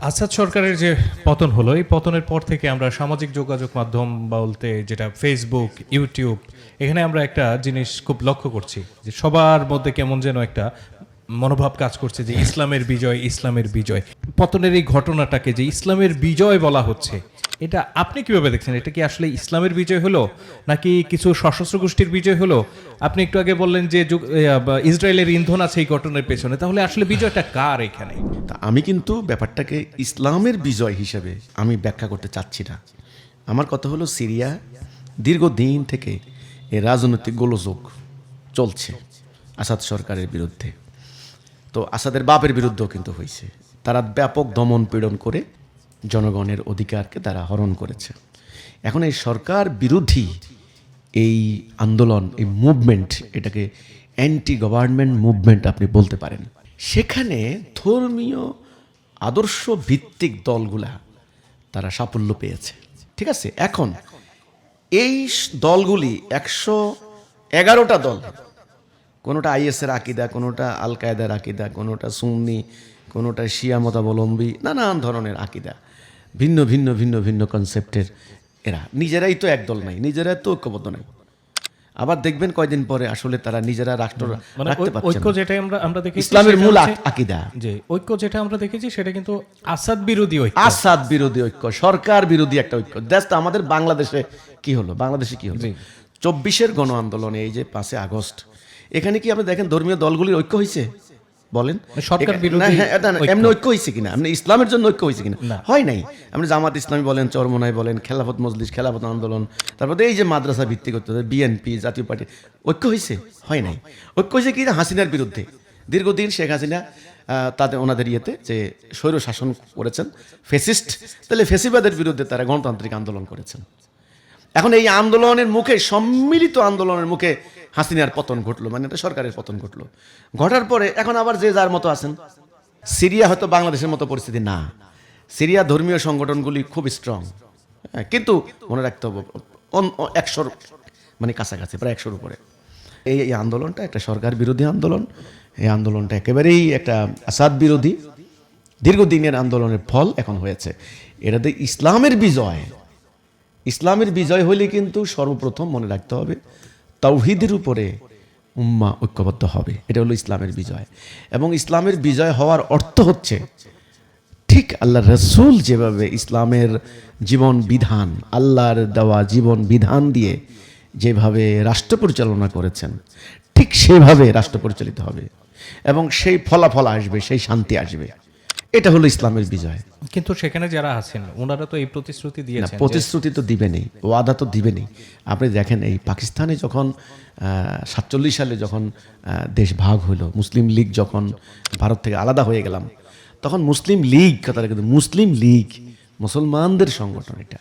আসাদ সরকারের যে পতন হলো, এই পতনের পর থেকে আমরা সামাজিক যোগাযোগ মাধ্যম বলতে যেটা ফেসবুক ইউটিউব এখানে আমরা একটা জিনিস খুব লক্ষ্য করছি যে সবার মধ্যে কেমন যেন একটা মনোভাব কাজ করছে যে ইসলামের বিজয় ইসলামের বিজয়। পতনের এই ঘটনাটাকে যে ইসলামের বিজয় বলা হচ্ছে এটা আপনি কীভাবে দেখছেন? এটা কি আসলে ইসলামের বিজয় হলো? নাকি কিছু সশস্ত্র গোষ্ঠীর বিজয় হলো? আপনি একটু আগে বললেন যে এ, ইসরায়েলের ইন্ধন আছে এই ঘটনার পেছনে। তাহলে আসলে বিজয়টা কার এখানে? তা আমি কিন্তু ব্যাপারটাকে ইসলামের বিজয় হিসেবে আমি ব্যাখ্যা করতে চাচ্ছি না। আমার কথা হলো সিরিয়া দীর্ঘদিন থেকে এই রাজনৈতিক গোলযোগ চলছে আসাদ সরকারের বিরুদ্ধে। তো আসাদের বাপের বিরুদ্ধেও কিন্তু হয়েছে। তারা ব্যাপক দমন পীড়ন করে জনগণের অধিকারকে তারা হরণ করেছে। এখন এই সরকার বিরোধী এই আন্দোলন, এই মুভমেন্ট এটাকে অ্যান্টি গভর্নমেন্ট মুভমেন্ট আপনি বলতে পারেন। সেখানে ধর্মীয় আদর্শ ভিত্তিক দলগুলা তারা সাফল্য পেয়েছে। ঠিক আছে? এখন এই দলগুলি একশো এগারোটা দল, কোনোটা আইএসের আকিদা, কোনোটা আল কায়দার আকিদা, কোনোটা সুন্নি, কোনোটা শিয়া মতাবলম্বী, নানান ধরনের আকিদা। ভিন্ন ভিন্ন ভিন্ন ভিন্ন কনসেপ্টের এরা। নিজেরাই তো একদল নাই নিজেরাই তো ঐক্যবদ্ধ নাই। আবার দেখবেন কয়দিন পরে আসলে তারা নিজেরা রাষ্ট্র মানে রাখতে পারছে ঐক্য যেটা আমরা আমরা দেখেছি ইসলামের মূল আকিদা। যে ঐক্য যেটা আমরা দেখেছি সেটা কিন্তু আসাদ বিরোধী ঐক্য। আসাদ বিরোধী ঐক্য সরকার বিরোধী একটা ঐক্য। দেশ তো আমাদের বাংলাদেশে কি হলো? বাংলাদেশে কি হলো? চব্বিশের গণ আন্দোলনে এই যে পাঁচে আগস্ট এখানে কি আপনি দেখেন ধর্মীয় দলগুলির ঐক্য হয়েছে বলেন? সরকার এখা- বিরোধী না, হ্যাঁ। এমনি ঐক্য হয়েছে কিনা? আপনি ইসলামের জন্য ঐক্য হয়েছে কিনা? হয় নাই? আপনি জামাত ইসলামী বলেন চরমনাই বলেন খেলাফত মজলিস খেলাফত আন্দোলন তারপরে এই যে মাদ্রাসা ভিত্তিক বিএনপি জাতীয় পার্টি ঐক্য হয়েছে হয় নাই। ঐক্য হয়েছে কি? হাসিনার বিরুদ্ধে। দীর্ঘদিন শেখ হাসিনা তাদের ওনাদের ইয়েতে যে স্বৈর শাসন করেছেন ফেসিস্ট তাহলে ফেসিবাদের বিরুদ্ধে তারা গণতান্ত্রিক আন্দোলন করেছেন। এখন এই আন্দোলনের মুখে সম্মিলিত আন্দোলনের মুখে হাসিনার পতন ঘটলো মানে এটা সরকারের পতন ঘটলো। ঘটার পরে এখন আবার যে যার মতো আছেন, সিরিয়া হয়তো বাংলাদেশের মতো পরিস্থিতি না। সিরিয়া ধর্মীয় সংগঠনগুলি খুব স্ট্রং কিন্তু মনে রাখতে হবে একশোর মানে কাছাকাছি, প্রায় একশোর উপরে। এই এই আন্দোলনটা একটা সরকার বিরোধী আন্দোলন। এই আন্দোলনটা একেবারেই একটা আসাদ বিরোধী। দীর্ঘদিনের আন্দোলনের ফল এখন হয়েছে। এটাতে ইসলামের বিজয়। ইসলামের বিজয় হলে কিন্তু সর্বপ্রথম মনে রাখতে হবে তাওহিদের উপরে উম্মা ঐক্যবদ্ধ হবে। এটা হলো ইসলামের বিজয়। এবং ইসলামের বিজয় হওয়ার অর্থ হচ্ছে ঠিক আল্লাহ রসুল যেভাবে ইসলামের জীবন বিধান, আল্লাহর দেওয়া জীবন বিধান দিয়ে যেভাবে রাষ্ট্র পরিচালনা করেছেন, ঠিক সেভাবে রাষ্ট্র পরিচালিত হবে। এবং সেই ফলাফল আসবে, সেই শান্তি আসবে। এটা হলো ইসলামের বিজয়। কিন্তু সেখানে যারা আছেন ওনারা তো এই প্রতিশ্রুতি না দিয়েছেন প্রতিশ্রুতি তো দিবেনই ওয়াদা তো দিবেনই। আপনি দেখেন এই পাকিস্তানে যখন সাতচল্লিশ সালে যখন দেশ ভাগ হলো মুসলিম লীগ যখন ভারত থেকে আলাদা হয়ে গেলাম তখন মুসলিম লীগ কথাটা কিন্তু মুসলিম লীগ মুসলমানদের সংগঠন এটা।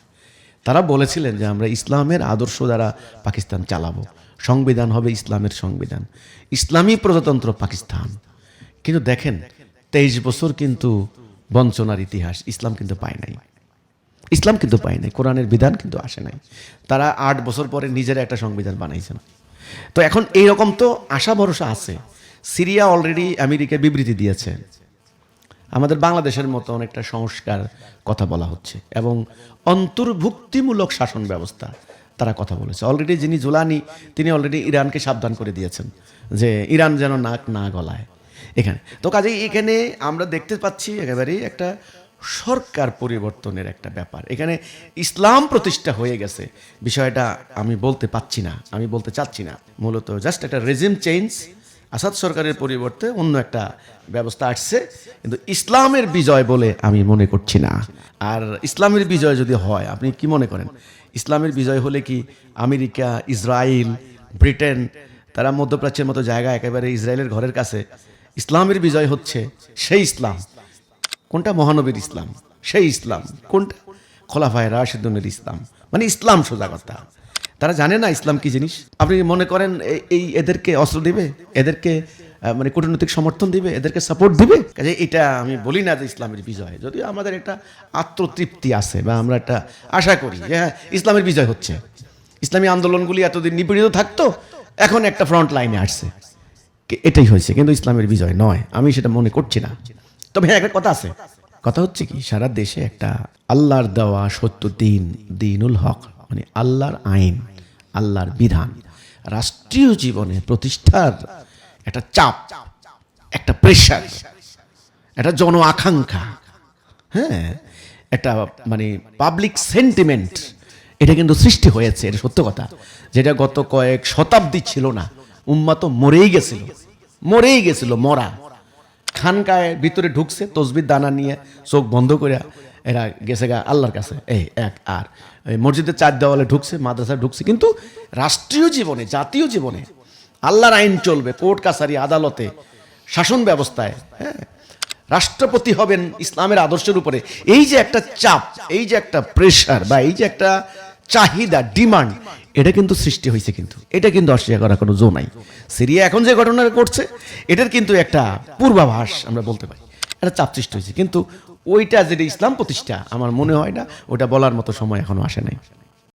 তারা বলেছিলেন যে আমরা ইসলামের আদর্শ দ্বারা পাকিস্তান চালাবো। সংবিধান হবে ইসলামের সংবিধান। ইসলামী প্রজাতন্ত্র পাকিস্তান। কিন্তু দেখেন তেইশ বছর কিন্তু বঞ্চনার ইতিহাস ইসলাম কিন্তু পায় নাই। ইসলাম কিন্তু পায় নাই, কোরআনের বিধান কিন্তু আসে নাই। তারা আট বছর পরে নিজেরা একটা সংবিধান বানাইছেন। তো এখন এই রকম তো আশা ভরসা আছে। সিরিয়া অলরেডি আমেরিকা বিবৃতি দিয়েছে। আমাদের বাংলাদেশের মতো অনেকটা সংস্কার কথা বলা হচ্ছে এবং অন্তর্ভুক্তিমূলক শাসন ব্যবস্থা তারা কথা বলেছে। অলরেডি যিনি জুলানি, তিনি অলরেডি ইরানকে সাবধান করে দিয়েছেন যে ইরান যেন নাক না গলায়। এখানে। তো কাজেই এখানে আমরা দেখতে পাচ্ছি একেবারেই একটা সরকার পরিবর্তনের একটা ব্যাপার। এখানে ইসলাম প্রতিষ্ঠা হয়ে গেছে। বিষয়টা আমি বলতে পাচ্ছি না, আমি বলতে চাচ্ছি না। মূলত জাস্ট একটা রেজিম চেঞ্জ আসাদ সরকারের পরিবর্তে অন্য একটা ব্যবস্থা আসছে। কিন্তু ইসলামের বিজয় বলে আমি মনে করছি না। আর ইসলামের বিজয় যদি হয়, আপনি কি মনে করেন? ইসলামের বিজয় হলে কি আমেরিকা ইসরায়েল ব্রিটেন, তারা মধ্যপ্রাচ্যের মতো জায়গা একেবারে ইসরায়েলের ঘরের কাছে ইসলামের বিজয় হচ্ছে সেই ইসলাম। কোনটা মহানবীর ইসলাম? সেই ইসলাম। কোনটা? খোলাফায় রাশেদুনের ইসলাম। মানে ইসলাম সোজা কথা। তারা জানে না ইসলাম কি জিনিস? আপনি মনে করেন এই এদেরকে অস্ত্র দিবে? এদেরকে মানে কূটনৈতিক সমর্থন দিবে? এদেরকে সাপোর্ট দিবে? কাজে এটা আমি বলি না যে ইসলামের বিজয়। যদিও আমাদের একটা আত্মতৃপ্তি আছে বা আমরা একটা আশা করি যে হ্যাঁ ইসলামের বিজয় হচ্ছে। ইসলামী আন্দোলনগুলি এতদিন নিপীড়িত থাকতো, এখন একটা ফ্রন্ট লাইনে আসছে। এটাই হয়েছে, কিন্তু ইসলামের বিজয় নয়। আমি সেটা মনে করছি না। তবে হ্যাঁ একটা কথা আছে। কথা হচ্ছে কি, সারা দেশে একটা আল্লাহর দেওয়া সত্য দিন, দিনুল হক মানে আল্লাহর আইন, আল্লাহর বিধান, রাষ্ট্রীয় জীবনে প্রতিষ্ঠার একটা চাপ, একটা প্রেশার একটা জন আকাঙ্ক্ষা হ্যাঁ একটা মানে পাবলিক সেন্টিমেন্ট এটা কিন্তু সৃষ্টি হয়েছে, এটা সত্য কথা। যেটা গত কয়েক শতাব্দী ছিল না উম্মা তো মরেই গেছিল। মরেই গেছিল, মরা। খানকায় ভিতরে ঢুকছে তসবির দানা নিয়ে চোখ বন্ধ করে এরা গেছে গা আল্লাহর কাছে। এই এক আর। এই মসজিদের চার দেওয়ালে ঢুকছে, মাদ্রাসায় ঢুকছে। কিন্তু রাষ্ট্রীয় জীবনে, জাতীয় জীবনে আল্লাহর আইন চলবে কোর্ট, কাছারি, আদালতে, শাসন ব্যবস্থায় হ্যাঁ? রাষ্ট্রপতি হবেন ইসলামের আদর্শের উপরে। এই যে একটা চাপ, এই যে একটা প্রেশার বা এই যে একটা চাহিদা, ডিমান্ড। এটা কিন্তু সৃষ্টি হয়েছে কিন্তু। এটা কিন্তু অস্বীকার করার কোনো জো নাই। সিরিয়া এখন যে ঘটনা করছে, এটার কিন্তু একটা পূর্বাভাস আমরা বলতে পারি। একটা চাপ সৃষ্টি হয়েছে। কিন্তু ওইটা যেটা ইসলাম প্রতিষ্ঠা, আমার মনে হয় না, ওটা বলার মতো সময় এখনও আসে নাই।